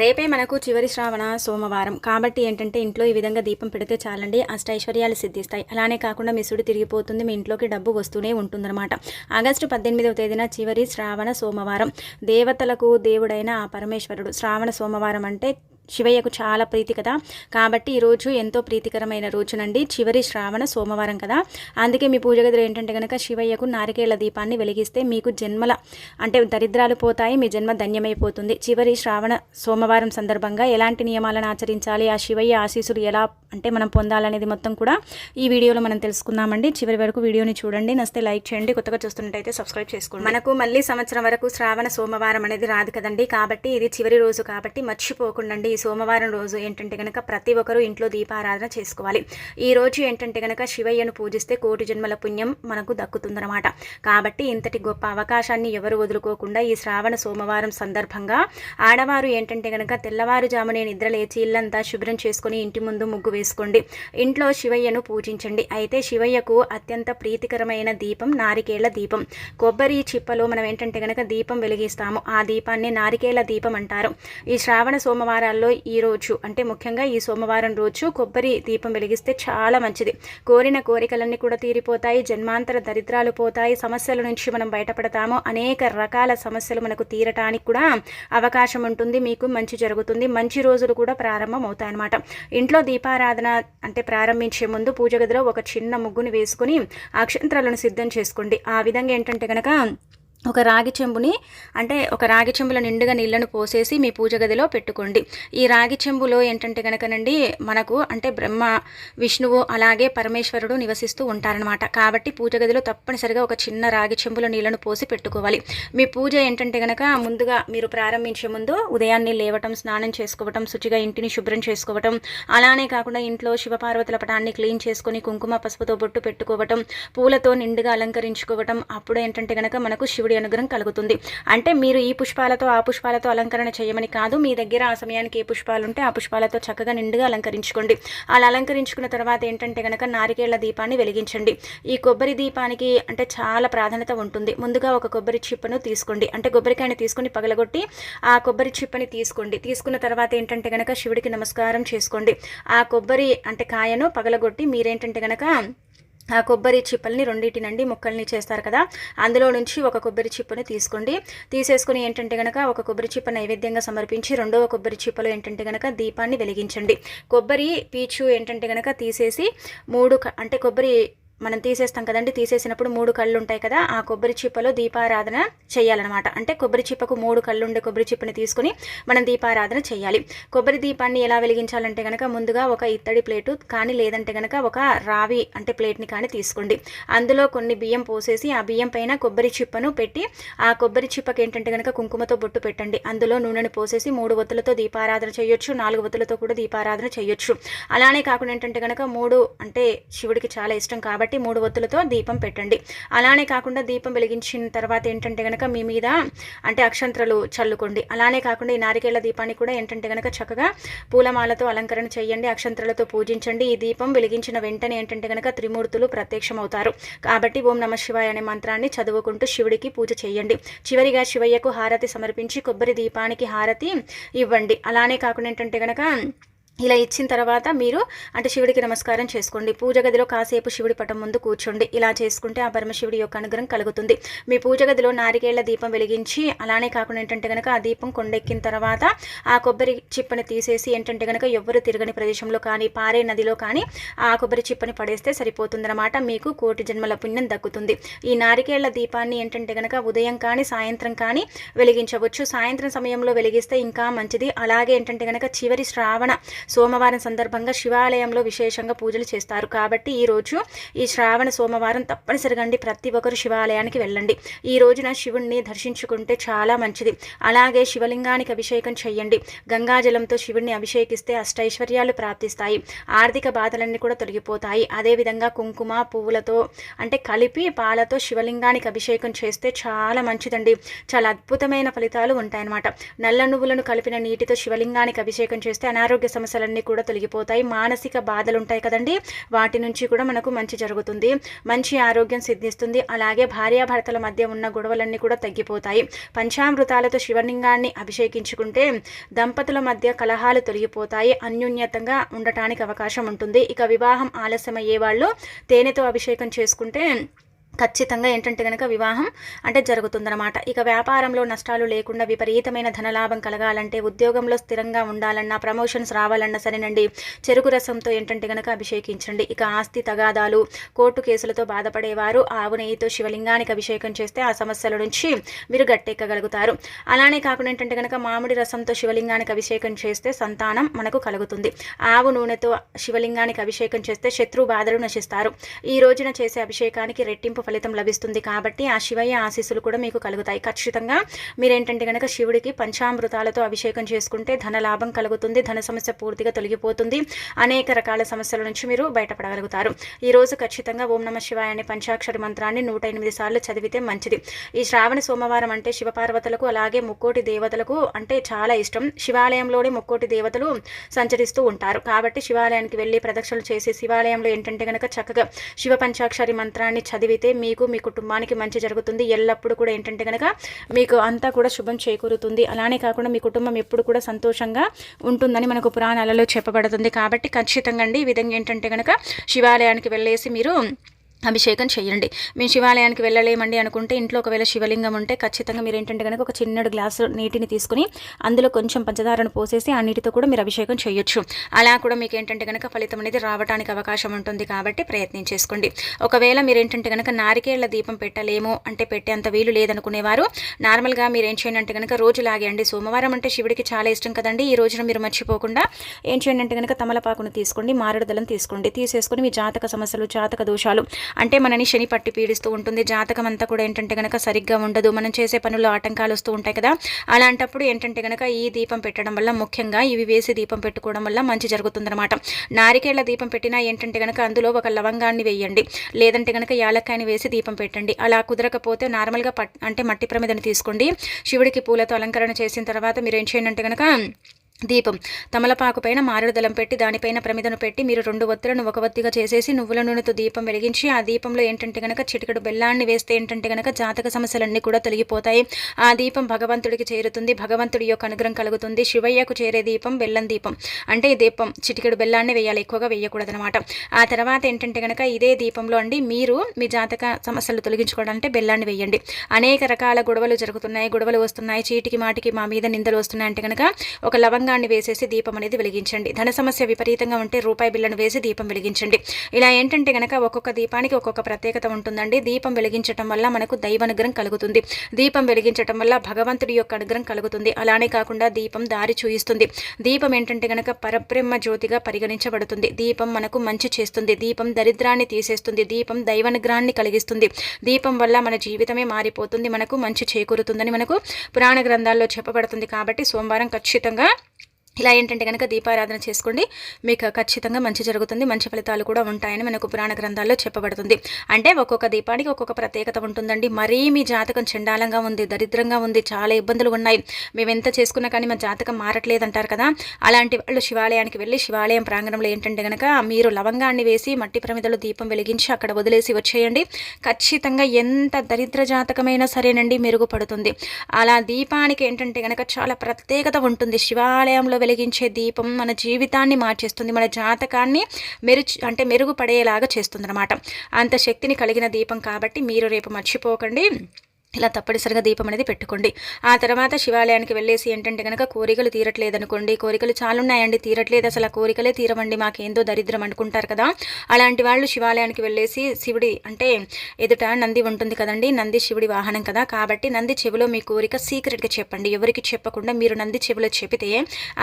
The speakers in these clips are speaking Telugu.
రేపే మనకు చివరి శ్రావణ సోమవారం. కాబట్టి ఏంటంటే ఇంట్లో ఈ విధంగా దీపం పెడితే చాలండి అష్టైశ్వర్యాలు సిద్ధిస్తాయి. అలానే కాకుండా మిసుడు తిరిగిపోతుంది మీ ఇంట్లోకి డబ్బు వస్తూనే ఉంటుందన్నమాట. ఆగస్టు పద్దెనిమిదవ తేదీన చివరి శ్రావణ సోమవారం. దేవతలకు దేవుడైన ఆ పరమేశ్వరుడు. శ్రావణ సోమవారం అంటే శివయ్యకు చాలా ప్రీతి కదా. కాబట్టి ఈరోజు ఎంతో ప్రీతికరమైన రోజునండి. చివరి శ్రావణ సోమవారం కదా. అందుకే మీ పూజ గదిలో ఏంటంటే కనుక శివయ్యకు నారికేళ్ళ దీపాన్ని వెలిగిస్తే మీకు జన్మల అంటే దరిద్రాలు పోతాయి మీ జన్మ ధన్యమైపోతుంది. చివరి శ్రావణ సోమవారం సందర్భంగా ఎలాంటి నియమాలను ఆచరించాలి ఆ శివయ్య ఆశీసులు ఎలా అంటే మనం పొందాలనేది మొత్తం కూడా ఈ వీడియోలో మనం తెలుసుకుందామండి. చివరి వరకు వీడియోని చూడండి. నస్తే లైక్ చేయండి. కొత్తగా చూస్తున్నట్టయితే సబ్స్క్రైబ్ చేసుకోండి. మనకు మళ్ళీ సంవత్సరం వరకు శ్రావణ సోమవారం అనేది రాదు కదండి. కాబట్టి ఇది చివరి రోజు కాబట్టి మర్చిపోకుండా ఈ సోమవారం రోజు ఏంటంటే కనుక ప్రతి ఒక్కరూ ఇంట్లో దీపారాధన చేసుకోవాలి. ఈ రోజు ఏంటంటే కనుక శివయ్యను పూజిస్తే కోటి జన్మల పుణ్యం మనకు దక్కుతుందన్నమాట. కాబట్టి ఇంతటి గొప్ప అవకాశాన్ని ఎవరు వదులుకోకుండా ఈ శ్రావణ సోమవారం సందర్భంగా ఆడవారు ఏంటంటే కనుక తెల్లవారుజామునే నిద్ర లేచి ఇల్లంతా శుభ్రం చేసుకుని ఇంటి ముందు ముగ్గు వేసుకోండి. ఇంట్లో శివయ్యను పూజించండి. అయితే శివయ్యకు అత్యంత ప్రీతికరమైన దీపం నారికేళ్ళ దీపం. కొబ్బరి చిప్పలో మనం ఏంటంటే కనుక దీపం వెలిగిస్తాము. ఆ దీపాన్ని నారికేళ్ళ దీపం అంటారు. ఈ శ్రావణ సోమవారాల్లో ఈ రోజు అంటే ముఖ్యంగా ఈ సోమవారం రోజు కొబ్బరి దీపం వెలిగిస్తే చాలా మంచిది. కోరిన కోరికలన్నీ కూడా తీరిపోతాయి జన్మాంతర దరిద్రాలు పోతాయి సమస్యల నుంచి మనం బయటపడతాము. అనేక రకాల సమస్యలు మనకు తీరటానికి కూడా అవకాశం ఉంటుంది మీకు మంచి జరుగుతుంది మంచి రోజులు కూడా ప్రారంభం అవుతాయన్నమాట ఇంట్లో దీపారాధన అంటే ప్రారంభించే ముందు పూజ గదిలో ఒక చిన్న ముగ్గుని వేసుకుని అక్షంత్రాలను సిద్ధం చేసుకోండి. ఆ విధంగా ఏంటంటే కనుక ఒక రాగి చెంబుని అంటే ఒక రాగి చెంబులో నిండుగా నీళ్ళను పోసేసి మీ పూజ గదిలో పెట్టుకోండి. ఈ రాగి చెంబులో ఏంటంటే కనుకనండి మనకు అంటే బ్రహ్మ విష్ణువు అలాగే పరమేశ్వరుడు నివసిస్తూ ఉంటారనమాట కాబట్టి పూజ గదిలో తప్పనిసరిగా ఒక చిన్న రాగి చెంబులో నీళ్ళను పోసి పెట్టుకోవాలి. మీ పూజ ఏంటంటే కనుక ముందుగా మీరు ప్రారంభించే ముందు ఉదయాన్నే లేవటం స్నానం చేసుకోవటం శుచిగా ఇంటిని శుభ్రం చేసుకోవటం అలానే కాకుండా ఇంట్లో శివపార్వతుల పటాన్ని క్లీన్ చేసుకొని కుంకుమ పసుపుతో బొట్టు పెట్టుకోవటం పూలతో నిండుగా అలంకరించుకోవటం అప్పుడు ఏంటంటే కనుక మనకు శివుడి దేవుడి అనుగ్రహం కలుగుతుంది. అంటే మీరు ఈ పుష్పాలతో ఆ పుష్పాలతో అలంకరణ చేయమని కాదు మీ దగ్గర ఆ సమయానికి ఏ పుష్పాలు ఉంటే ఆ పుష్పాలతో చక్కగా నిండుగా అలంకరించుకోండి. అలా అలంకరించుకున్న తర్వాత ఏంటంటే కనుక నారికేళ్ళ దీపాన్ని వెలిగించండి. ఈ కొబ్బరి దీపానికి అంటే చాలా ప్రాధాన్యత ఉంటుంది. ముందుగా ఒక కొబ్బరి చిప్పను తీసుకోండి. అంటే కొబ్బరికాయని తీసుకొని పగలగొట్టి ఆ కొబ్బరి చిప్పని తీసుకోండి. తీసుకున్న తర్వాత ఏంటంటే కనుక శివుడికి నమస్కారం చేసుకోండి. ఆ కొబ్బరి అంటే కాయను పగలగొట్టి మీరేంటంటే కనుక ఆ కొబ్బరి చిప్పల్ని రెండింటినండి ముక్కల్ని చేస్తారు కదా. అందులో నుంచి ఒక కొబ్బరి చిప్పని తీసుకోండి. తీసేసుకుని ఏంటంటే కనుక ఒక కొబ్బరి చిప్ప నైవేద్యంగా సమర్పించి రెండవ కొబ్బరి చిప్పలో ఏంటంటే కనుక దీపాన్ని వెలిగించండి. కొబ్బరి పీచు ఏంటంటే కనుక తీసేసి మూడు అంటే కొబ్బరి మనం తీసేస్తాం కదండి తీసేసినప్పుడు మూడు కళ్ళు ఉంటాయి కదా ఆ కొబ్బరి చిప్పలో దీపారాధన చేయాలన్నమాట. అంటే కొబ్బరి చిప్పకు మూడు కళ్ళు ఉండే కొబ్బరి చిప్పని తీసుకుని మనం దీపారాధన చేయాలి. కొబ్బరి దీపాన్ని ఎలా వెలిగించాలంటే కనుక ముందుగా ఒక ఇత్తడి ప్లేటు కానీ లేదంటే కనుక ఒక రావి అంటే ప్లేట్ని కానీ తీసుకోండి. అందులో కొన్ని బియ్యం పోసేసి ఆ బియ్యం పైన కొబ్బరి చిప్పను పెట్టి ఆ కొబ్బరి చిప్పకి ఏంటంటే కనుక కుంకుమతో బొట్టు పెట్టండి. అందులో నూనెను పోసేసి మూడు ఒత్తులతో దీపారాధన చేయొచ్చు నాలుగు ఒత్తులతో కూడా దీపారాధన చేయొచ్చు. అలానే కాకుండా ఏంటంటే కనుక మూడు అంటే శివుడికి చాలా ఇష్టం కాబట్టి కాబట్టి మూడు ఒత్తులతో దీపం పెట్టండి. అలానే కాకుండా దీపం వెలిగించిన తర్వాత ఏంటంటే కనుక మీ మీద అంటే అక్షంత్రలు చల్లుకోండి. అలానే కాకుండా ఈ నారికేళ్ళ దీపాన్ని కూడా ఏంటంటే కనుక చక్కగా పూలమాలతో అలంకరణ చేయండి అక్షంత్రలతో పూజించండి. ఈ దీపం వెలిగించిన వెంటనే ఏంటంటే కనుక త్రిమూర్తులు ప్రత్యక్షమవుతారు. కాబట్టి ఓం నమ శివాయ అనే మంత్రాన్ని చదువుకుంటూ శివుడికి పూజ చేయండి. చివరిగా శివయ్యకు హారతి సమర్పించి కొబ్బరి దీపానికి హారతి ఇవ్వండి. అలానే కాకుండా ఏంటంటే కనుక ఇలా ఇచ్చిన తర్వాత మీరు అంటే శివుడికి నమస్కారం చేసుకోండి. పూజ గదిలో కాసేపు శివుడి పటం ముందు కూర్చోండి. ఇలా చేసుకుంటే ఆ పరమశివుడి యొక్క అనుగ్రహం కలుగుతుంది. మీ పూజ గదిలో నారికేళ్ళ దీపం వెలిగించి అలానే కాకుండా ఏంటంటే కనుక ఆ దీపం కొండెక్కిన తర్వాత ఆ కొబ్బరి చిప్పని తీసేసి ఏంటంటే కనుక ఎవ్వరు తిరగని ప్రదేశంలో కానీ పారే నదిలో కానీ ఆ కొబ్బరి చిప్పని పడేస్తే సరిపోతుందన్నమాట. మీకు కోటి జన్మల పుణ్యం దక్కుతుంది. ఈ నారికేళ్ళ దీపాన్ని ఏంటంటే కనుక ఉదయం కానీ సాయంత్రం కానీ వెలిగించవచ్చు. సాయంత్రం సమయంలో వెలిగిస్తే ఇంకా మంచిది. అలాగే ఏంటంటే కనుక చివరి శ్రావణ సోమవారం సందర్భంగా శివాలయంలో విశేషంగా పూజలు చేస్తారు. కాబట్టి ఈ రోజు ఈ శ్రావణ సోమవారం తప్పనిసరిగా అండి ప్రతి ఒక్కరు శివాలయానికి వెళ్ళండి. ఈ రోజున శివుణ్ణి దర్శించుకుంటే చాలా మంచిది. అలాగే శివలింగానికి అభిషేకం చేయండి. గంగాజలంతో శివుణ్ణి అభిషేకిస్తే అష్టైశ్వర్యాలు ప్రాప్తిస్తాయి. ఆర్థిక బాధలన్నీ కూడా తొలగిపోతాయి. అదేవిధంగా కుంకుమ పువ్వులతో అంటే కలిపి పాలతో శివలింగానికి అభిషేకం చేస్తే చాలా మంచిదండి. చాలా అద్భుతమైన ఫలితాలు ఉంటాయన్నమాట. నల్ల నువ్వులను కలిపిన నీటితో శివలింగానికి అభిషేకం చేస్తే అనారోగ్య సమస్య సమస్యలన్నీ కూడా తొలగిపోతాయి. మానసిక బాధలు ఉంటాయి కదండి. వాటి నుంచి కూడా మనకు మంచి జరుగుతుంది. మంచి ఆరోగ్యం సిద్ధిస్తుంది. అలాగే భార్యాభర్తల మధ్య ఉన్న గొడవలన్నీ కూడా తగ్గిపోతాయి. పంచామృతాలతో శివలింగాన్ని అభిషేకించుకుంటే దంపతుల మధ్య కలహాలు తొలగిపోతాయి. అన్యోన్యతంగా ఉండటానికి అవకాశం ఉంటుంది. ఇక వివాహం ఆలస్యమయ్యే వాళ్ళు తేనెతో అభిషేకం చేసుకుంటే ఖచ్చితంగా ఏంటంటే కనుక వివాహం అంటే జరుగుతుందన్నమాట. ఇక వ్యాపారంలో నష్టాలు లేకుండా విపరీతమైన ధనలాభం కలగాలంటే ఉద్యోగంలో స్థిరంగా ఉండాలన్నా ప్రమోషన్స్ రావాలన్నా సరేనండి చెరుకు రసంతో ఏంటంటే కనుక అభిషేకించండి. ఇక ఆస్తి తగాదాలు కోర్టు కేసులతో బాధపడేవారు ఆవు నెయ్యితో శివలింగానికి అభిషేకం చేస్తే ఆ సమస్యల నుంచి మీరు గట్టెక్కగలుగుతారు. అలానే కాకుండా ఏంటంటే కనుక మామిడి రసంతో శివలింగానికి అభిషేకం చేస్తే సంతానం మనకు కలుగుతుంది. ఆవు నూనెతో శివలింగానికి అభిషేకం చేస్తే శత్రు బాధలు నశిస్తారు. ఈ రోజున చేసే అభిషేకానికి రెట్టింపు ఫలితం లభిస్తుంది కాబట్టి ఆ శివయ్య ఆశీస్సులు కూడా మీకు కలుగుతాయి. ఖచ్చితంగా మీరేంటంటే కనుక శివుడికి పంచామృతాలతో అభిషేకం చేసుకుంటే ధన లాభం కలుగుతుంది ధన సమస్య పూర్తిగా తొలగిపోతుంది అనేక రకాల సమస్యల నుంచి మీరు బయటపడగలుగుతారు. ఈరోజు ఖచ్చితంగా ఓం నమ శివాయ అనే పంచాక్షరి మంత్రాన్ని నూట ఎనిమిది సార్లు చదివితే మంచిది. ఈ శ్రావణ సోమవారం అంటే శివపార్వతులకు అలాగే ముక్కోటి దేవతలకు అంటే చాలా ఇష్టం. శివాలయంలోనే ముక్కోటి దేవతలు సంచరిస్తూ ఉంటారు. కాబట్టి శివాలయానికి వెళ్ళి ప్రదక్షిణలు చేసి శివాలయంలో ఏంటంటే కనుక చక్కగా శివ పంచాక్షరి మంత్రాన్ని చదివితే మీకు మీ కుటుంబానికి మంచి జరుగుతుంది. ఎల్లప్పుడూ కూడా ఏంటంటే కనుక మీకు అంతా కూడా శుభం చేకూరుతుంది. అలానే కాకుండా మీ కుటుంబం ఎప్పుడు కూడా సంతోషంగా ఉంటుందని మనకు పురాణాలలో చెప్పబడుతుంది. కాబట్టి ఖచ్చితంగా అండి ఈ విధంగా ఏంటంటే కనుక శివాలయానికి వెళ్ళేసి మీరు అభిషేకం చేయండి. మేము శివాలయానికి వెళ్ళలేమండి అనుకుంటే ఇంట్లో ఒకవేళ శివలింగం ఉంటే ఖచ్చితంగా మీరు ఏంటంటే కనుక ఒక చిన్నడు గ్లాసు నీటిని తీసుకుని అందులో కొంచెం పంచదారను పోసేసి ఆ నీటితో కూడా మీరు అభిషేకం చేయొచ్చు. అలా కూడా మీకు ఏంటంటే కనుక ఫలితం అనేది రావడానికి అవకాశం ఉంటుంది కాబట్టి ప్రయత్నం చేసుకోండి. ఒకవేళ మీరు ఏంటంటే కనుక నారికేళ్ళ దీపం పెట్టలేము అంటే పెట్టేంత వీలు లేదనుకునేవారు నార్మల్గా మీరు ఏం చేయండి అంటే కనుక రోజు లాగేయండి. సోమవారం అంటే శివుడికి చాలా ఇష్టం కదండి. ఈ రోజున మీరు మర్చిపోకుండా ఏం చేయండి అంటే కనుక తమలపాకును తీసుకోండి మారడుదలను తీసుకోండి. తీసేసుకొని మీ జాతక సమస్యలు జాతక దోషాలు అంటే మనని శని పట్టి పీడిస్తూ ఉంటుంది. జాతకం అంతా కూడా ఏంటంటే కనుక సరిగ్గా ఉండదు. మనం చేసే పనుల్లో ఆటంకాలు వస్తూ ఉంటాయి కదా. అలాంటప్పుడు ఏంటంటే కనుక ఈ దీపం పెట్టడం వల్ల ముఖ్యంగా ఇవి వేసి దీపం పెట్టుకోవడం వల్ల మంచి జరుగుతుందన్నమాట. నారికేళ్ళ దీపం పెట్టినా ఏంటంటే కనుక అందులో ఒక లవంగాన్ని వేయండి. లేదంటే కనుక యాలక్కాయని వేసి దీపం పెట్టండి. అలా కుదరకపోతే నార్మల్గా పట్ అంటే మట్టి ప్రమిదని తీసుకోండి. శివుడికి పూలతో అలంకరణ చేసిన తర్వాత మీరు ఏం చేయండి అంటే కనుక దీపం. తమలపాకు పైన మారేడు పెట్టి దానిపైన ప్రమిదను పెట్టి మీరు రెండు ఒత్తులను ఒక ఒత్తిగా చేసేసి నువ్వుల నూనెతో దీపం వెలిగించి ఆ దీపంలో ఏంటంటే గనక చిటికడు బెల్లాన్ని వేస్తే ఏంటంటే గనక జాతక సమస్యలన్నీ కూడా తొలగిపోతాయి. ఆ దీపం భగవంతుడికి చేరుతుంది. భగవంతుడి యొక్క అనుగ్రహం కలుగుతుంది. శివయ్యకు చేరే దీపం బెల్లం దీపం. అంటే ఈ దీపం చిటికెడు బెల్లాన్ని వేయాలి. ఎక్కువగా వేయకూడదనమాట ఆ తర్వాత ఏంటంటే గనక ఇదే దీపంలో అండి మీరు మీ జాతక సమస్యలు తొలగించుకోవాలంటే బెల్లాన్ని వేయండి. అనేక రకాల గొడవలు జరుగుతున్నాయి. గొడవలు వస్తున్నాయి. చీటికి మాటికి మా మీద నిందలు వస్తున్నాయి అంటే కనుక ఒక లవంగా లవంగాన్ని వేసేసి దీపం అనేది వెలిగించండి. ధన సమస్య విపరీతంగా ఉంటే రూపాయి బిల్లను వేసి దీపం వెలిగించండి. ఇలా ఏంటంటే గనక ఒక్కొక్క దీపానికి ఒక్కొక్క ప్రత్యేకత ఉంటుందండి. దీపం వెలిగించడం వల్ల మనకు దైవానుగ్రహం కలుగుతుంది. దీపం వెలిగించడం వల్ల భగవంతుడి యొక్క అనుగ్రహం కలుగుతుంది. అలానే కాకుండా దీపం దారి చూయిస్తుంది. దీపం ఏంటంటే గనక పరబ్రహ్మ జ్యోతిగా పరిగణించబడుతుంది. దీపం మనకు మంచి చేస్తుంది. దీపం దరిద్రాన్ని తీసేస్తుంది. దీపం దైవానుగ్రహాన్ని కలిగిస్తుంది. దీపం వల్ల మన జీవితమే మారిపోతుంది. మనకు మంచి చేకూరుతుందని మనకు పురాణ గ్రంథాల్లో చెప్పబడుతుంది. కాబట్టి సోమవారం ఖచ్చితంగా ఇలా ఏంటంటే కనుక దీపారాధన చేసుకోండి. మీకు ఖచ్చితంగా మంచి జరుగుతుంది. మంచి ఫలితాలు కూడా ఉంటాయని మనకు పురాణ గ్రంథాల్లో చెప్పబడుతుంది. అంటే ఒక్కొక్క దీపానికి ఒక్కొక్క ప్రత్యేకత ఉంటుందండి. మరీ మీ జాతకం చండాలంగా ఉంది దరిద్రంగా ఉంది చాలా ఇబ్బందులు ఉన్నాయి. మేము ఎంత చేసుకున్నా కానీ మా జాతకం మారట్లేదు అంటారు కదా. అలాంటి వాళ్ళు శివాలయానికి వెళ్ళి శివాలయం ప్రాంగణంలో ఏంటంటే కనుక మీరు లవంగాన్ని వేసి మట్టి ప్రమిదలు దీపం వెలిగించి అక్కడ వదిలేసి వచ్చేయండి. ఖచ్చితంగా ఎంత దరిద్ర జాతకమైనా సరేనండి మెరుగుపడుతుంది. అలా దీపానికి ఏంటంటే కనుక చాలా ప్రత్యేకత ఉంటుంది. శివాలయంలో వెలిగించే దీపం మన జీవితాన్ని మార్చేస్తుంది మన జాతకాన్ని మెరు అంటే మెరుగుపడేలాగా చేస్తుంది అనమాట అంత శక్తిని కలిగిన దీపం కాబట్టి మీరు రేపు మర్చిపోకండి. ఇలా తప్పనిసరిగా దీపం అనేది పెట్టుకోండి. ఆ తర్వాత శివాలయానికి వెళ్ళేసి ఏంటంటే కనుక కోరికలు తీరట్లేదనుకోండి కోరికలు చాలా ఉన్నాయండి తీరట్లేదు అసలు ఆ కోరికలే తీరవండి మాకేందో దరిద్రం అనుకుంటారు కదా. అలాంటి వాళ్ళు శివాలయానికి వెళ్ళేసి శివుడి అంటే ఎదుట నంది ఉంటుంది కదండి నంది శివుడి వాహనం కదా. కాబట్టి నంది చెవిలో మీ కోరిక సీక్రెట్గా చెప్పండి. ఎవరికి చెప్పకుండా మీరు నంది చెవిలో చెబితే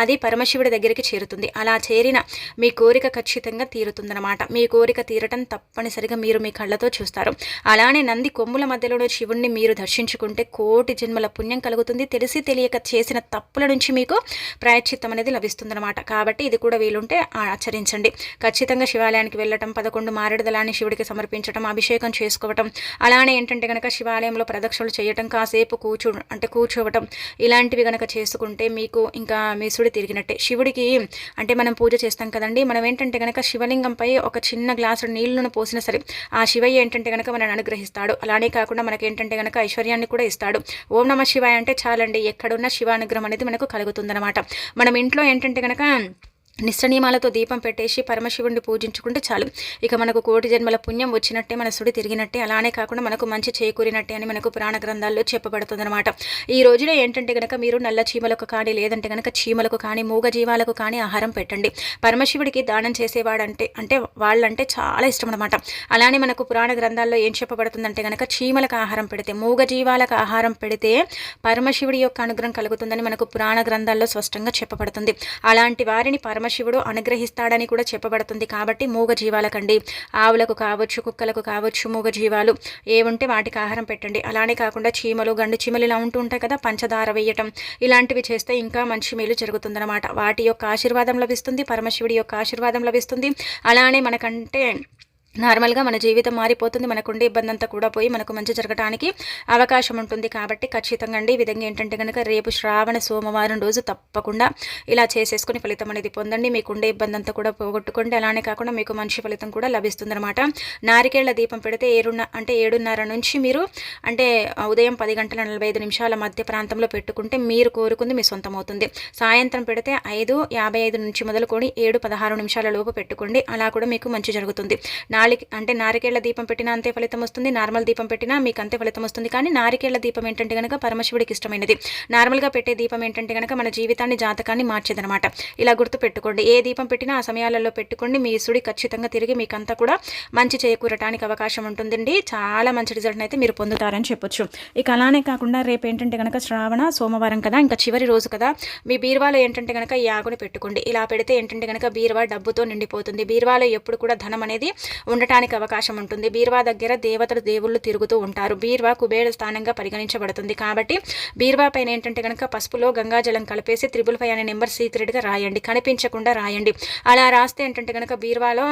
అది పరమశివుడి దగ్గరికి చేరుతుంది. అలా చేరిన మీ కోరిక ఖచ్చితంగా తీరుతుందనమాట మీ కోరిక తీరటం తప్పనిసరిగా మీరు మీ కళ్ళతో చూస్తారు. అలానే నంది కొమ్ముల మధ్యలోనే శివుణ్ణి మీరు దర్శించుకుంటే కోటి జన్మల పుణ్యం కలుగుతుంది. తెలిసి తెలియక చేసిన తప్పుల నుంచి మీకు ప్రాయశ్చిత్తం అనేది లభిస్తుందన్నమాట. కాబట్టి ఇది కూడా వీలుంటే ఆచరించండి. ఖచ్చితంగా శివాలయానికి వెళ్ళటం పదకొండు మారేడుదలాన్ని శివుడికి సమర్పించడం అభిషేకం చేసుకోవటం అలానే ఏంటంటే కనుక శివాలయంలో ప్రదక్షిణలు చేయటం కాసేపు కూర్చో అంటే కూర్చోవటం ఇలాంటివి కనుక చేసుకుంటే మీకు ఇంకా మీసుడి తిరిగినట్టే. శివుడికి అంటే మనం పూజ చేస్తాం కదండి మనం ఏంటంటే కనుక శివలింగంపై ఒక చిన్న గ్లాసు నీళ్ళను పోసినా సరే ఆ శివయ్య ఏంటంటే కనుక మనల్ని అనుగ్రహిస్తాడు. అలానే కాకుండా మనకి ఏంటంటే కనుక ఐశ్వర్యాన్ని కూడా ఇస్తాడు. ఓం నమ శివాయ అంటే చాలండి. ఎక్కడున్న శివానుగ్రహం అనేది మనకు కలుగుతుందన్నమాట. మనం ఇంట్లో ఏంటంటే కనుక నిశ్చనియమాలతో దీపం పెట్టేసి పరమశివుడిని పూజించుకుంటే చాలు. ఇక మనకు కోటి జన్మల పుణ్యం వచ్చినట్టే మన సుడి తిరిగినట్టే అలానే కాకుండా మనకు మంచి చేకూరినట్టే అని మనకు పురాణ గ్రంథాల్లో చెప్పబడుతుందన్నమాట. ఈ రోజులో ఏంటంటే కనుక మీరు నల్ల చీమలకు కానీ లేదంటే కనుక చీమలకు కానీ మూగ జీవాలకు కానీ ఆహారం పెట్టండి. పరమశివుడికి దానం చేసేవాడంటే అంటే వాళ్ళంటే చాలా ఇష్టం అనమాట అలానే మనకు పురాణ గ్రంథాల్లో ఏం చెప్పబడుతుందంటే కనుక చీమలకు ఆహారం పెడితే మూగ జీవాలకు ఆహారం పెడితే పరమశివుడి యొక్క అనుగ్రహం కలుగుతుందని మనకు పురాణ గ్రంథాల్లో స్పష్టంగా చెప్పబడుతుంది. అలాంటి వారిని పరమ పరమశివుడు అనుగ్రహిస్తాడని కూడా చెప్పబడుతుంది. కాబట్టి మూగ జీవాలకండి ఆవులకు కావచ్చు కుక్కలకు కావచ్చు మూగ జీవాలు ఏముంటే వాటికి ఆహారం పెట్టండి. అలానే కాకుండా చీమలు గండు చీమలు ఇలా ఉంటూ ఉంటాయి కదా పంచదార వేయటం. ఇలాంటివి చేస్తే ఇంకా మంచి మేలు జరుగుతుందన్నమాట. వాటి యొక్క ఆశీర్వాదం లభిస్తుంది పరమశివుడి యొక్క ఆశీర్వాదం లభిస్తుంది. అలానే మనకంటే నార్మల్గా మన జీవితం మారిపోతుంది మనకుండే ఇబ్బంది అంతా కూడా పోయి మనకు మంచి జరగడానికి అవకాశం ఉంటుంది. కాబట్టి ఖచ్చితంగా అండి ఈ విధంగా ఏంటంటే కనుక రేపు శ్రావణ సోమవారం రోజు తప్పకుండా ఇలా చేసేసుకుని ఫలితం అనేది పొందండి. మీకుండే ఇబ్బంది అంతా కూడా పోగొట్టుకోండి. అలానే కాకుండా మీకు మంచి ఫలితం కూడా లభిస్తుంది అనమాట నారికేళ్ళ దీపం పెడితే ఏడున్న అంటే ఏడున్నర నుంచి మీరు అంటే ఉదయం పది గంటల నలభై ఐదు నిమిషాల మధ్య ప్రాంతంలో పెట్టుకుంటే మీరు కోరుకుంది మీ సొంతం అవుతుంది సాయంత్రం పెడితే ఐదు యాభై ఐదు నుంచి మొదలుకొని ఏడు పదహారు నిమిషాల లోపు పెట్టుకోండి. అలా కూడా మీకు మంచి జరుగుతుంది. నాలిక అంటే నారికేళ్ళ దీపం పెట్టినా అంతే ఫలితం వస్తుంది. నార్మల్ దీపం పెట్టినా మీకు అంతే ఫలితం వస్తుంది. కానీ నారికేళ్ళ దీపం ఏంటంటే కనుక పరమశివుడికి ఇష్టమైనది. నార్మల్గా పెట్టే దీపం ఏంటంటే కనుక మన జీవితాన్ని జాతకాన్ని మార్చేదనమాట ఇలా గుర్తు పెట్టుకోండి ఏ దీపం పెట్టినా ఆ సమయాలలో పెట్టుకోండి. మీ సుడి ఖచ్చితంగా తిరిగి మీకంతా కూడా మంచి చేకూరటానికి అవకాశం ఉంటుందండి. చాలా మంచి రిజల్ట్ అయితే మీరు పొందుతారని చెప్పొచ్చు. ఇక అలానే కాకుండా రేపు ఏంటంటే కనుక శ్రావణ సోమవారం కదా ఇంకా చివరి రోజు కదా మీ బీరువాలో ఏంటంటే కనుక ఈ ఆకుని పెట్టుకోండి. ఇలా పెడితే ఏంటంటే కనుక బీరువా డబ్బుతో నిండిపోతుంది. బీరువాలో ఎప్పుడు కూడా ధనం అనేది ఉండటానికి అవకాశం ఉంటుంది. బీర్వా దగ్గర దేవతలు దేవుళ్ళు తిరుగుతూ ఉంటారు. బీర్వా కుబేర స్థానంగా పరిగణించబడుతుంది కాబట్టి బీర్వా పైన ఏంటంటే కనుక పసుపులో గంగాజలం కలిపేసి త్రిబుల్ ఫైవ్ అనే నెంబర్ సీక్రెట్గా రాయండి. కనిపించకుండా రాయండి. అలా రాస్తే ఏంటంటే కనుక బీర్వాలో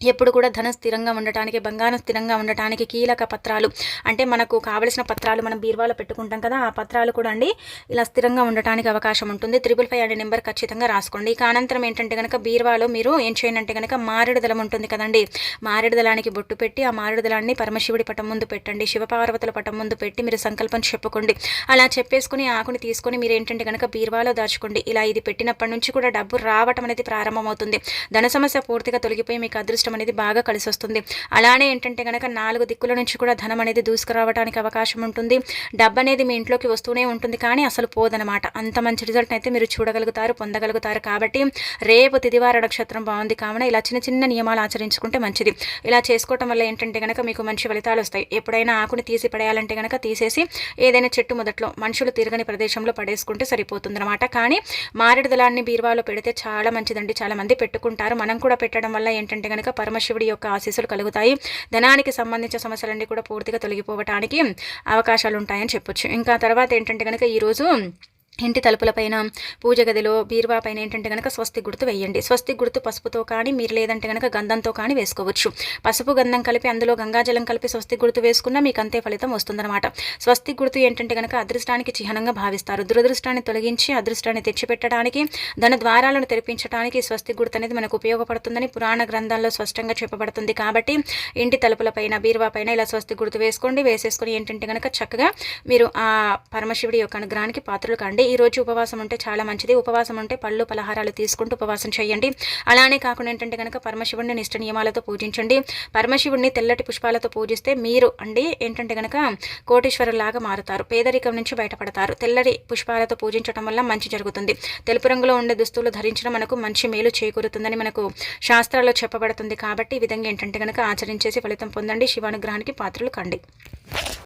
ఎప్పుడు కూడా ధనం స్థిరంగా ఉండటానికి బంగారం స్థిరంగా ఉండటానికి కీలక పత్రాలు. అంటే మనకు కావలసిన పత్రాలు మనం బీర్వాలో పెట్టుకుంటాం కదా ఆ పత్రాలు కూడా అండి ఇలా స్థిరంగా ఉండటానికి అవకాశం ఉంటుంది. త్రిబుల్ ఫైవ్ అనే నెంబర్ ఖచ్చితంగా రాసుకోండి. ఇక అనంతరం ఏంటంటే కనుక బీర్వాలో మీరు ఏం చేయనంటే కనుక మారేడు దళం ఉంటుంది కదండి. మారేడు దళానికి బొట్టు పెట్టి ఆ మారేడు దళాన్ని పరమశివుడి పటం ముందు పెట్టండి. శివపార్వతుల పటం ముందు పెట్టి మీరు సంకల్పం చెప్పుకోండి. అలా చెప్పేసుకుని ఆకుని తీసుకొని మీరు ఏంటంటే కనుక బీర్వాలో దాచుకోండి. ఇలా ఇది పెట్టినప్పటి నుంచి కూడా డబ్బు రావటం అనేది ప్రారంభమవుతుంది. ధన సమస్య పూర్తిగా తొలగిపోయి మీకు అదృష్టం అదృష్టం అనేది బాగా కలిసి వస్తుంది అలానే ఏంటంటే కనుక నాలుగు దిక్కుల నుంచి కూడా ధనం అనేది దూసుకురావడానికి అవకాశం ఉంటుంది. డబ్బు అనేది మీ ఇంట్లోకి వస్తూనే ఉంటుంది. కానీ అసలు పోదనమాట అంత మంచి రిజల్ట్ అయితే మీరు చూడగలుగుతారు పొందగలుగుతారు కాబట్టి రేపు తిదివార నక్షత్రం బాగుంది కావున ఇలా చిన్న చిన్న నియమాలు ఆచరించుకుంటే మంచిది. ఇలా చేసుకోవటం వల్ల ఏంటంటే కనుక మీకు మంచి ఫలితాలు వస్తాయి. ఎప్పుడైనా ఆకుని తీసి పడేయాలంటే కనుక తీసేసి ఏదైనా చెట్టు మొదట్లో మనుషులు తిరగని ప్రదేశంలో పడేసుకుంటే సరిపోతుంది అనమాట కానీ మారేడు దళాన్ని బీరువాలో పెడితే చాలా మంచిదండి. చాలా మంది పెట్టుకుంటారు. మనం కూడా పెట్టడం వల్ల ఏంటంటే కనుక పరమశివుడి యొక్క ఆశీస్సులు కలుగుతాయి. ధనానికి సంబంధించిన సమస్యలన్నీ కూడా పూర్తిగా తొలగిపోవటానికి అవకాశాలు ఉంటాయని చెప్పొచ్చు. ఇంకా తర్వాత ఏంటంటే కనుక ఈరోజు ఇంటి తలుపులపైన పూజ గదిలో బీరువా పైన ఏంటంటే కనుక స్వస్తి గుర్తు వేయండి. స్వస్తి గుర్తు పసుపుతో కానీ మీరు లేదంటే కనుక గంధంతో కానీ వేసుకోవచ్చు. పసుపు గంధం కలిపి అందులో గంగాజలం కలిపి స్వస్తి గుర్తు వేసుకున్నా మీకు అంతే ఫలితం వస్తుందన్నమాట. స్వస్తి గుర్తు ఏంటంటే కనుక అదృష్టానికి చిహ్నంగా భావిస్తారు. దురదృష్టాన్ని తొలగించి అదృష్టాన్ని తెచ్చిపెట్టడానికి ధన ద్వారాలను తెరిపించడానికి స్వస్తి గుర్తు అనేది మనకు ఉపయోగపడుతుందని పురాణ గ్రంథాల్లో స్పష్టంగా చెప్పబడుతుంది. కాబట్టి ఇంటి తలుపులపైన బీరువా పైన ఇలా స్వస్తి గుర్తు వేసుకోండి. వేసేసుకొని ఏంటంటే కనుక చక్కగా మీరు ఆ పరమశివుడి యొక్క అనుగ్రహానికి పాత్రలు కండి. ఈరోజు ఉపవాసం ఉంటే చాలా మంచిది. ఉపవాసం ఉంటే పళ్ళు పలహారాలు తీసుకుంటూ ఉపవాసం చేయండి. అలానే కాకుండా ఏంటంటే కనుక పరమశివుడిని నిష్ట నియమాలతో పూజించండి. పరమశివుడిని తెల్లటి పుష్పాలతో పూజిస్తే మీరు అండి ఏంటంటే కనుక కోటేశ్వరులాగా మారుతారు. పేదరికం నుంచి బయటపడతారు. తెల్లటి పుష్పాలతో పూజించడం వల్ల మంచి జరుగుతుంది. తెలుపు రంగులో ఉండే దుస్తులు ధరించడం మనకు మంచి మేలు చేకూరుతుందని మనకు శాస్త్రాల్లో చెప్పబడుతుంది. కాబట్టి ఈ విధంగా ఏంటంటే కనుక ఆచరించేసి ఫలితం పొందండి. శివానుగ్రహానికి పాత్రలు కండి.